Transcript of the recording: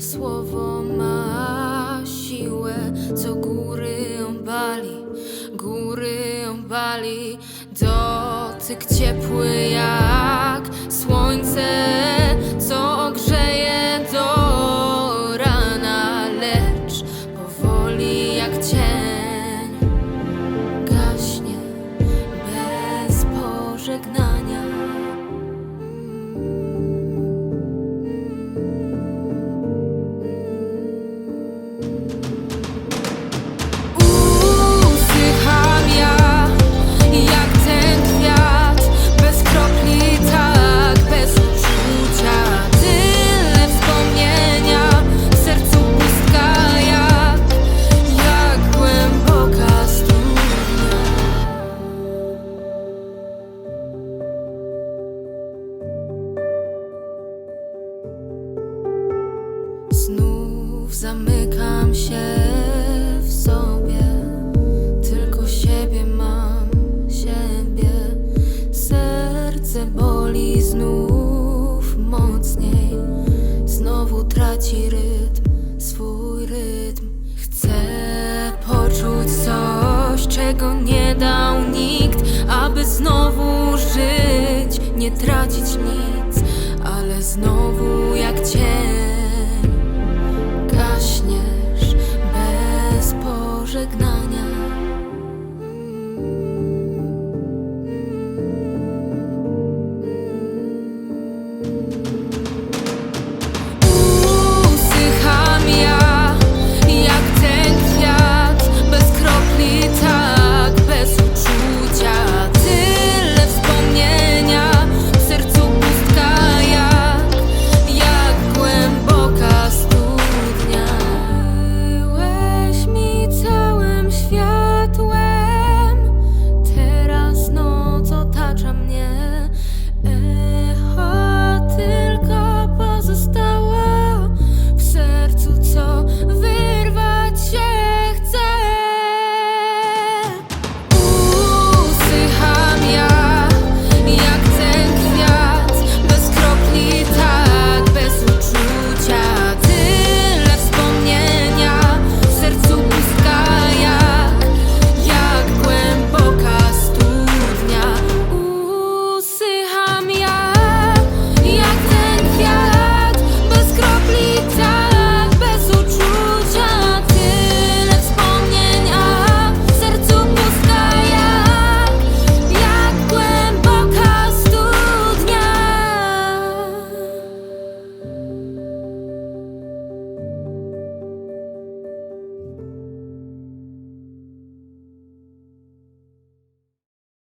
słowo ma siłę, co góry obali, góry obali. Dotyk ciepły jak słońce, zamykam się w sobie, tylko siebie mam, siebie. Serce boli znów mocniej, znowu traci rytm, swój rytm. Chcę poczuć coś, czego nie dał nikt, aby znowu żyć, nie tracić nic, ale znowu.